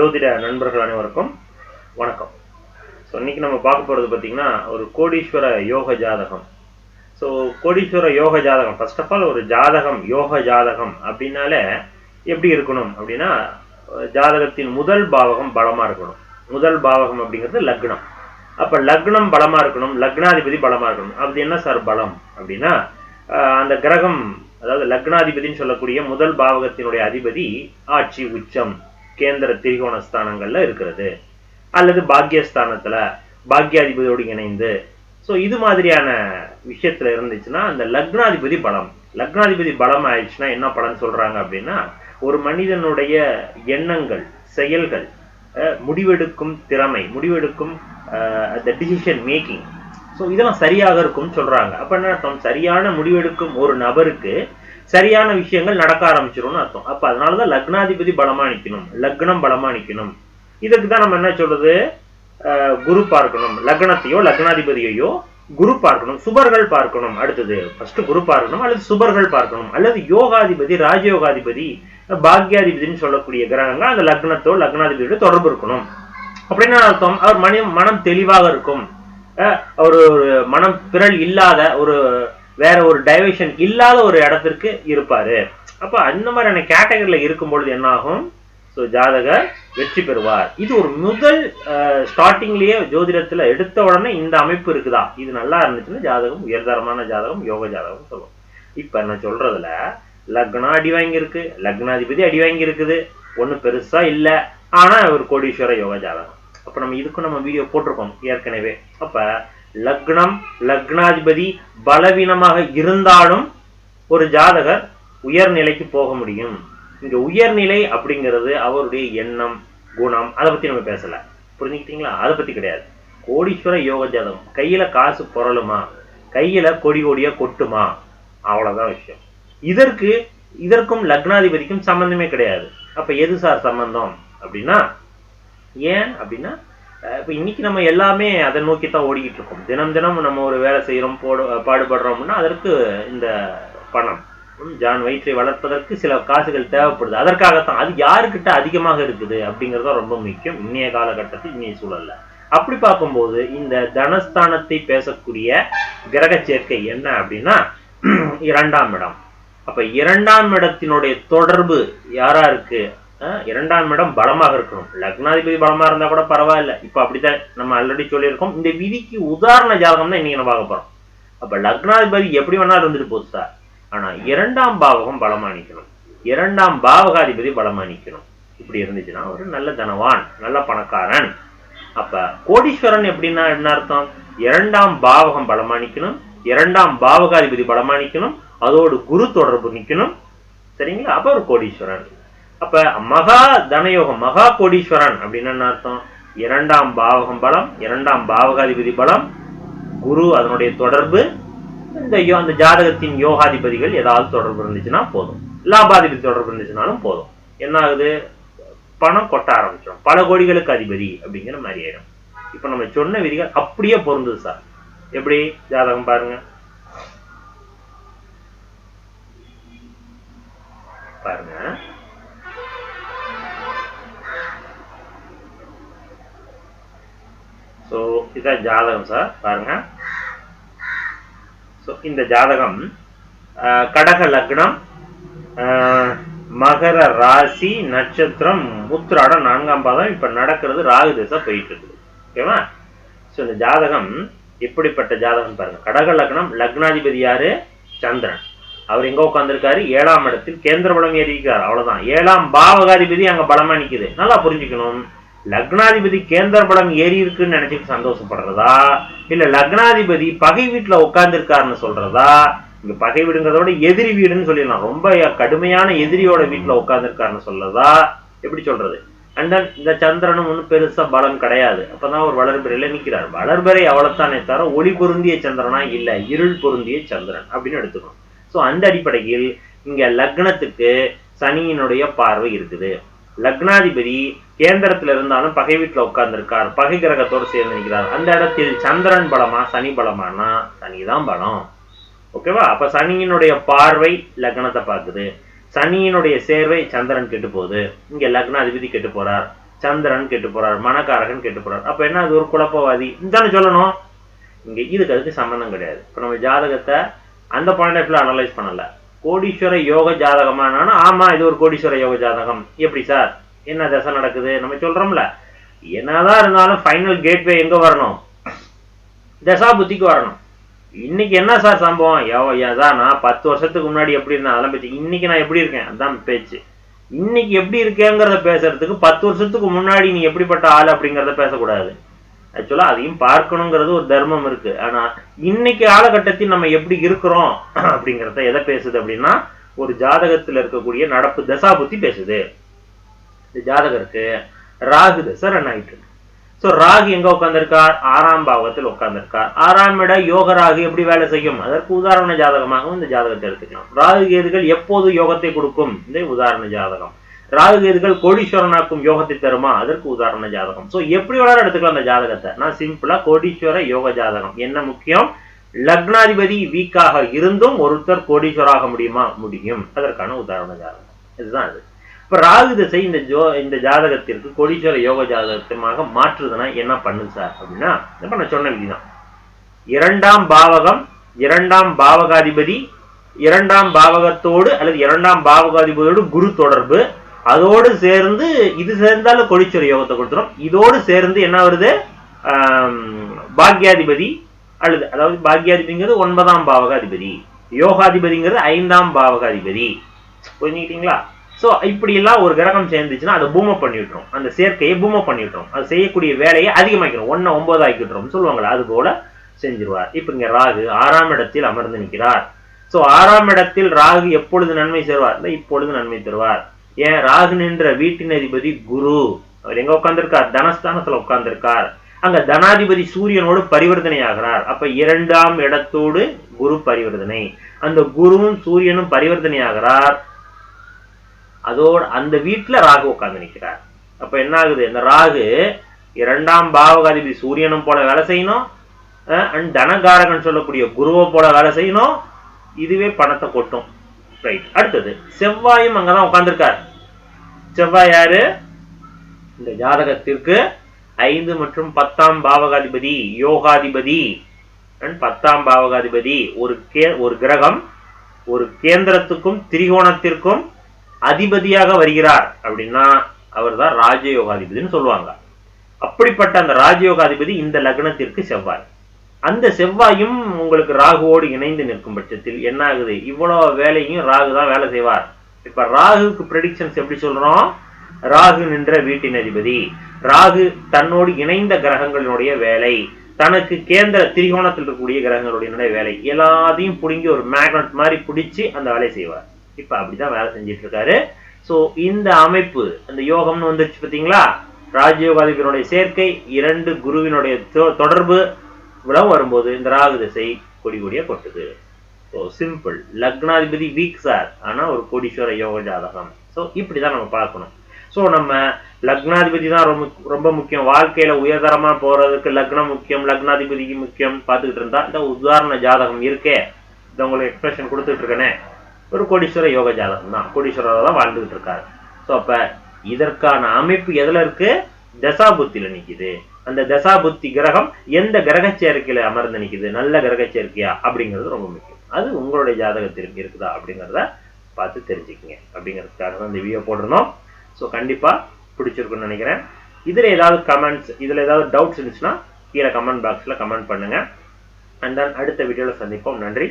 ஜோதிட நண்பர்கள் அனைவருக்கும் வணக்கம். ஸோ இன்னைக்கு நம்ம பார்க்க போகிறது பார்த்தீங்கன்னா ஒரு கோடீஸ்வர யோக ஜாதகம். ஸோ கோடீஸ்வர யோக ஜாதகம் ஃபர்ஸ்ட் ஆஃப் ஆல் ஒரு ஜாதகம் யோக ஜாதகம் அப்படின்னாலே எப்படி இருக்கணும் அப்படின்னா ஜாதகத்தின் முதல் பாவகம் பலமாக இருக்கணும். முதல் பாவகம் அப்படிங்கிறது லக்னம். அப்போ லக்னம் பலமாக இருக்கணும் லக்னாதிபதி பலமாக இருக்கணும். அது என்ன சார் பலம் அப்படின்னா அந்த கிரகம் அதாவது லக்னாதிபதின்னு சொல்லக்கூடிய முதல் பாவகத்தினுடைய அதிபதி ஆட்சி உச்சம். கேந்திர திரிகோண ஸ்தானங்கள்ல இருக்கிறது. அல்லது பாக்கியஸ்தானத்துல பாக்கியாதிபதியோடு இணைந்து. ஸோ இது மாதிரியான விஷயத்துல இருந்துச்சுன்னா அந்த லக்னாதிபதி பலம். லக்னாதிபதி பலம் ஆயிடுச்சுன்னா என்ன பலன் சொல்றாங்க அப்படின்னா ஒரு மனிதனுடைய எண்ணங்கள் செயல்கள் அஹ், முடிவெடுக்கும் திறமை முடிவெடுக்கும் த டிசிஷன் மேக்கிங் ஸோ இதெல்லாம் சரியாக இருக்கும்னு சொல்றாங்க. அப்ப என்ன அர்த்தம்? சரியான முடிவெடுக்கும் ஒரு நபருக்கு சரியான விஷயங்கள் நடக்க ஆரம்பிச்சிரும்னு அர்த்தம். அப்ப அதனாலதான் லக்னாதிபதி பலமா நிக்கணும். லக்னம் பலமா நிக்கணும். இதுக்கு தான் நம்ம என்ன சொல்றது? குரு பார்க்கணும். லக்னத்தையோ லக்னாதிபதியையோ குரு பார்க்கணும். சுபர்கள் பார்க்கணும் அடுத்தது. ஃபர்ஸ்ட் குரு பார்க்கணும் அல்லது சுபர்கள் பார்க்கணும். அல்லது யோகாதிபதி ராஜயோகாதிபதி பாக்யாதிபதினு சொல்லக்கூடிய கிரகங்கள் அந்த லக்னத்தோ லக்னாதிபதியோட தொடர்பு இருக்கணும். அப்படின்னா அர்த்தம். அவர் மனம் மனம் தெளிவாக இருக்கும். அஹ் ஒரு ஒரு மனம் பிறல் இல்லாத ஒரு வேற ஒரு டைவர்ஷன் இல்லாத ஒரு இடத்திற்கு இருப்பாரு. அப்ப அந்த மாதிரியான கேட்டகரியில இருக்கும் பொழுது என்ன ஆகும் ஸோ ஜாதகர் வெற்றி பெறுவார். இது ஒரு முதல் ஸ்டார்டிங்லயே ஜோதிடத்துல எடுத்த உடனே இந்த அமைப்பு இருக்குதா? இது நல்லா இருந்துச்சுன்னா ஜாதகம் உயர்தரமான ஜாதகம் யோக ஜாதகம் சொல்லுவோம். இப்ப நான் சொல்றதுல லக்னம் அடி வாங்கியிருக்கு. லக்னாதிபதி அடி வாங்கியிருக்குது. ஒன்றும் பெருசா இல்ல. ஆனா ஒரு கோடீஸ்வர யோக ஜாதகம். அப்ப நம்ம இதுக்கும் நம்ம வீடியோ போட்டிருக்கோம் ஏற்கனவே. அப்ப லக்னம் லக்னாதிபதி பலவீனமாக இருந்தாலும் ஒரு ஜாதகர் உயர்நிலைக்கு போக முடியும். இங்க உயர்நிலை அப்படிங்கிறது அவருடைய எண்ணம் குணம் அதை பத்தி நம்ம பேசல. புரிஞ்சுக்கிட்டீங்களா? அதை பத்தி கிடையாது. கோடீஸ்வர யோக ஜாதகம். கையில காசு புரளுமா கையில கொடி கொடியா கொட்டுமா? அவ்வளவுதான் விஷயம். இதற்கு இதற்கும் லக்னாதிபதிக்கும் சம்பந்தமே கிடையாது. அப்ப எது சார் சம்பந்தம்? அப்படின்னா ஏன் அப்படின்னா இப்போ இன்னைக்கு நம்ம எல்லாமே அதை நோக்கி தான் ஓடிக்கிட்டு இருக்கோம் தினம் தினம் நம்ம ஒரு வேலை செய்கிறோம் போடு பாடுபடுறோம்னா அதற்கு இந்த பணம். ஜான் வயிற்றை வளர்ப்பதற்கு சில காசுகள் தேவைப்படுது. அதற்காகத்தான். அது யாருக்கிட்ட அதிகமாக இருக்குது அப்படிங்கறது ரொம்ப முக்கியம். இன்னைய காலகட்டத்தில் இன்னைய சூழல்ல. அப்படி பார்க்கும்போது இந்த தனஸ்தானத்தை பேசக்கூடிய கிரக சேர்க்கை என்ன அப்படின்னா இரண்டாம் இடம். அப்ப இரண்டாம் இடத்தினுடைய தொடர்பு யாரா இருக்கு? இரண்டாம் இடம் பலமாக இருக்கணும். லக்னாதிபதி பலமா இருந்தா கூட பரவாயில்ல. இப்ப அப்படித்தான் நம்ம ஆல்ரெடி சொல்லியிருக்கோம். இந்த விதிக்கு உதாரண ஜாதகம் தான் இன்னைக்கு நம்ம பார்க்க போறோம். அப்ப லக்னாதிபதி எப்படி வேணாலும் இருந்துட்டு போகுது சார் ஆனா இரண்டாம் பாவகம் பலமா நிக்கணும். இரண்டாம் பாவகாதிபதி பலமா நிக்கணும். இப்படி இருந்துச்சுன்னா ஒரு நல்ல தனவான் நல்ல பணக்காரன். அப்ப கோடீஸ்வரன் எப்படின்னா என்ன அர்த்தம்? இரண்டாம் பாவகம் பலமா நிக்கணும். இரண்டாம் பாவகாதிபதி பலமா நிக்கணும். அதோடு குரு தொடர்பு நிக்கணும். சரிங்களா? அப்ப ஒரு கோடீஸ்வரன். அப்ப மகா தனயோகம் மகா கோடீஸ்வரன் அப்படின்னு என்ன அர்த்தம்? இரண்டாம் பாவகம் பலம் இரண்டாம் பாவகாதிபதி பலம் குரு அதனுடைய தொடர்பு இந்த அந்த ஜாதகத்தின் யோகாதிபதிகள் ஏதாவது தொடர்பு இருந்துச்சுன்னா போதும். லாபாதிபதி தொடர்பு இருந்துச்சுனாலும் போதும். என்ன ஆகுது? பணம் கொட்ட ஆரம்பிச்சிடும். பல கோடிகளுக்கு அதிபதி அப்படிங்கிற மாதிரி ஆயிடும். இப்ப நம்ம சொன்ன விதிகள் அப்படியே பொருந்தது சார். எப்படி? ஜாதகம் பாருங்க. பாருங்க. இதுதான் ஜாதகம் சார் பாருங்க. ஸோ இந்த ஜாதகம் கடக லக்னம் மகர ராசி நட்சத்திரம் முத்திராடம் நான்காம் பாதம் இப்போ நடக்கிறது ராகு திசை போயிட்டு இருக்குது ஓகேவா? ஸோ இந்த ஜாதகம் எப்படிப்பட்ட ஜாதகம் பாருங்க. கடக லக்னம் லக்னாதிபதி யாரு? சந்திரன். அவர் எங்க உட்காந்துருக்காரு ஏழாம் இடத்தில். கேந்திர பலம் ஏறி இருக்கார் அவ்வளவுதான். ஏழாம் பாவகாதிபதி அங்க பலமா நிக்குது. நல்லா புரிஞ்சுக்கணும். லக்னாதிபதி கேந்திர பலம் ஏறி இருக்குன்னு நினைச்சிட்டு சந்தோஷப்படுறதா? இல்ல லக்னாதிபதி பகை வீட்டுல உட்கார்ந்துருக்காருன்னு சொல்றதா? இங்க பகை வீடுங்கிறதோட எதிரி வீடுன்னு சொல்லிடலாம். ரொம்ப கடுமையான எதிரியோட வீட்டுல உட்கார்ந்துருக்காருன்னு சொல்றதா? எப்படி சொல்றது? அண்ட் தென் இந்த சந்திரனும் ஒன்றும் பெருசா பலம் கிடையாது. அப்பதான் ஒரு வளர்பிறையில நிக்கிறார். வளர்பிறை அவ்வளவுதானே தவிர ஒளி பொருந்திய சந்திரனா இல்ல. இருள் பொருந்திய சந்திரன் அப்படின்னு எடுத்துக்கணும். ஸோ அந்த அடிப்படையில் இங்க லக்னத்துக்கு சனியினுடைய பார்வை இருக்குது. லக்னாதிபதி கேந்திரத்துல இருந்தாலும் பகை வீட்டுல உட்கார்ந்துருக்கார். பகை கிரகத்தோடு சேர்ந்து நிற்கிறார். அந்த இடத்தில் சந்திரன் பலமா சனி பலமானா சனிதான் பலம். ஓகேவா? அப்ப சனியினுடைய பார்வை லக்னத்தை பார்க்குது. சனியினுடைய சேர்வை சந்திரன் கெட்டு போகுது இங்க லக்னாதிபதி கெட்டு போறார் சந்திரன் கெட்டு போறார் மணக்காரகன் கெட்டு போறார் அப்ப என்ன? அது ஒரு குழப்பவாதி. இதுதானே சொல்லணும். இங்க இதுக்கு அதுக்கு சம்பந்தம் கிடையாது. இப்ப நம்ம ஜாதகத்தை அந்த பாயிண்ட் ஆஃப் அனலைஸ் பண்ணல. கோடீஸ்வர யோக ஜாதகமானாலும் ஆமா இது ஒரு கோடீஸ்வர யோக ஜாதகம். எப்படி சார்? என்ன தசை நடக்குது? நம்ம சொல்றோம்ல. என்னதான் இருந்தாலும் ஃபைனல் கேட்வே எங்க வரணும்? தசா புத்திக்கு வரணும். இன்னைக்கு என்ன சார் சம்பவம்? யோ அதான் நான் பத்து வருஷத்துக்கு முன்னாடி எப்படி இருந்தேன்? அதெல்லாம் பேச்சு இன்னைக்கு நான் எப்படி இருக்கேன்? அதான் பேச்சு. இன்னைக்கு எப்படி இருக்கேங்கிறத பேசுறதுக்கு பத்து வருஷத்துக்கு முன்னாடி நீ எப்படிப்பட்ட ஆள் அப்படிங்கிறத பேசக்கூடாது. ஆக்சுவலா அதையும் பார்க்கணுங்கிறது ஒரு தர்மம் இருக்கு. ஆனா இன்னைக்கு காலகட்டத்தில் நம்ம எப்படி இருக்கிறோம் அப்படிங்கறத எதை பேசுது அப்படின்னா ஒரு ஜாதகத்துல இருக்கக்கூடிய நடப்பு தசா புத்தி பேசுது. இந்த ஜாதகருக்கு ராகு தசை ரன் ஆயிட்டு இருக்கு ஸோ ராகு எங்க உட்காந்துருக்கார் ஆறாம் பாவத்தில் உட்காந்துருக்கார் ஆறாம் இட யோக ராகு எப்படி வேலை செய்யும்? அதற்கு உதாரண ஜாதகமாகவும் இந்த ஜாதகத்தை எடுத்துக்கலாம். ராகு கேதுகள் எப்போது யோகத்தை கொடுக்கும்? இந்த உதாரண ஜாதகம். ராகுகேதுகள் கோடீஸ்வரனாக்கும் யோகத்தை தருமா? அதற்கு உதாரண ஜாதகம். ஸோ எப்படி வேணாலும் எடுத்துக்கலாம் அந்த ஜாதகத்தை. நான் சிம்பிளா கோடீஸ்வர யோக ஜாதகம். என்ன முக்கியம்? லக்னாதிபதி வீக்காக இருந்தும் ஒருத்தர் கோடீஸ்வராக முடியுமா? முடியும். அதற்கான உதாரண ஜாதகம். இதுதான் அது இப்ப ராகு திசை இந்த ஜோ இந்த ஜாதகத்திற்கு கோடீஸ்வர யோக ஜாதகமாக மாற்றுதுன்னா என்ன பண்ணுது சார் அப்படின்னா இப்ப நான் சொன்ன விதிதான். இரண்டாம் பாவகம் இரண்டாம் பாவகாதிபதி இரண்டாம் பாவகத்தோடு அல்லது இரண்டாம் பாவகாதிபதியோடு குரு தொடர்பு அதோடு சேர்ந்து இது சேர்ந்தாலும் கோடீஸ்வர யோகத்தை கொடுத்துரும். இதோடு சேர்ந்து என்ன வருது? பாக்யாதிபதி அல்லது அதாவது பாக்யாதிபதிங்கிறது ஒன்பதாம் பாவகாதிபதி. யோகாதிபதிங்கிறது ஐந்தாம் பாவகாதிபதி. புரிஞ்சுக்கிட்டீங்களா? ஸோ இப்படி எல்லாம் ஒரு கிரகம் சேர்ந்துச்சுன்னா அதை பூம பண்ணி விட்டுரும் அந்த சேர்க்கையை பூம பண்ணி விட்டுரும் அது செய்யக்கூடிய வேலையை அதிகமாக்கிறோம் ஒன்னு ஒன்பது ஆக்கிட்டுரும் சொல்லுவாங்களா அது போல செஞ்சிருவார். இப்போ இங்க ராகு ஆறாம் இடத்தில் அமர்ந்து நிற்கிறார். ஸோ ஆறாம் இடத்தில் ராகு எப்பொழுது நன்மை செய்வார்? இல்லை இப்பொழுது நன்மை தருவார். ஏன் ராகுன் என்ற வீட்டின் அதிபதி குரு? அவர் எங்க உட்கார்ந்திருக்கார்? தனஸ்தானத்துல உட்கார்ந்திருக்கார். அங்க தனாதிபதி சூரியனோடு பரிவர்த்தனை ஆகிறார். அப்ப இரண்டாம் இடத்தோடு குரு பரிவர்த்தனை. அந்த குருவும் சூரியனும் பரிவர்த்தனை ஆகிறார். அதோட அந்த வீட்டுல ராகு உட்கார்ந்து நிற்கிறார் அப்ப என்ன ஆகுது? இந்த ராகு இரண்டாம் பாவகாதிபதி சூரியனும் போல வேலை செய்யணும். அண்ட் தனகாரகன் சொல்லக்கூடிய குருவை போல வேலை செய்யணும். இதுவே பணத்தை கொட்டும். ரைட் அடுத்தது செவ்வாயும் அங்கதான் உட்காந்துருக்காரு செவ்வாய் யாரு? இந்த ஜாதகத்திற்கு ஐந்து மற்றும் பத்தாம் பாவகாதிபதி யோகாதிபதி. பத்தாம் பாவகாதிபதி ஒரு கே ஒரு கிரகம் ஒரு கேந்திரத்துக்கும் திரிகோணத்திற்கும் அதிபதியாக வருகிறார் அப்படின்னா அவர்தான் ராஜயோகாதிபதினு சொல்லுவாங்க. அப்படிப்பட்ட அந்த ராஜயோகாதிபதி இந்த லக்னத்திற்கு செவ்வாய். அந்த செவ்வாயும் உங்களுக்கு ராகுவோடு இணைந்து நிற்கும் பட்சத்தில் என்ன ஆகுது? இவ்வளவு வேலையும் ராகு தான் வேலை செய்வார். இப்ப ராகுக்கு ப்ரெடிக்ஷன்ஸ் எப்படி சொல்றோம்? ராகு நின்ற வீட்டின் அதிபதி. ராகு தன்னோடு இணைந்த கிரகங்களினுடைய வேலை. தனக்கு கேந்திர திரிகோணத்தில் இருக்கக்கூடிய கிரகங்களுடைய வேலை. எல்லாத்தையும் பிடுங்கி ஒரு மேக்னட் மாதிரி பிடிச்சி அந்த வேலையை செய்வார். இப்ப அப்படிதான் வேலை செஞ்சிட்டு இருக்காரு. சோ இந்த அமைப்பு அந்த யோகம்னு வந்துருச்சு பார்த்தீங்களா ராஜயோகாதிபதியினுடைய சேர்க்கை இரண்டு குருவினுடைய தொ- தொடர்பு இவ்வளவு வரும்போது இந்த ராகு திசை கொடி கொடியா கொட்டுது. ஸோ சிம்பிள் லக்னாதிபதி வீக் சார் ஆனா ஒரு கோடீஸ்வர யோக ஜாதகம். ஸோ இப்படிதான் நம்ம பார்க்கணும். ஸோ நம்ம லக்னாதிபதி தான் ரொம்ப ரொம்ப முக்கியம். வாழ்க்கையில உயர்தரமா போறதுக்கு லக்னம் முக்கியம் லக்னாதிபதிக்கு முக்கியம் பார்த்துக்கிட்டு இருந்தா இந்த உதாரண ஜாதகம் இருக்கே. இந்த உங்களுக்கு எக்ஸ்பிரஷன் கொடுத்துட்டு இருக்கனே. ஒரு கோடீஸ்வர யோக ஜாதகம் தான். கோடீஸ்வரர் தான் வாழ்ந்துகிட்டு இருக்காரு. ஸோ அப்ப இதற்கான அமைப்பு எதுல இருக்கு? தசாபுத்தியில நிக்குது. அந்த தசாபுத்தி கிரகம் எந்த கிரக சேர்க்கையில அமர்ந்து நிற்கிது நல்ல கிரக சேர்க்கையா அப்படிங்கிறது ரொம்ப முக்கியம். அது உங்களுடைய ஜாதகத்திற்கு இருக்குதா அப்படிங்கிறத பார்த்து தெரிஞ்சுக்கங்க. அப்படிங்கிறதுக்காக தான் இந்த வீடியோ போட்டிருந்தோம். ஸோ கண்டிப்பா பிடிச்சிருக்குன்னு நினைக்கிறேன். இதுல ஏதாவது கமெண்ட்ஸ் இதுல ஏதாவது டவுட்ஸ் இருந்துச்சுன்னா கீழே கமெண்ட் பாக்ஸ்ல கமெண்ட் பண்ணுங்க. அண்ட் தென் அடுத்த வீடியோல சந்திப்போம். நன்றி.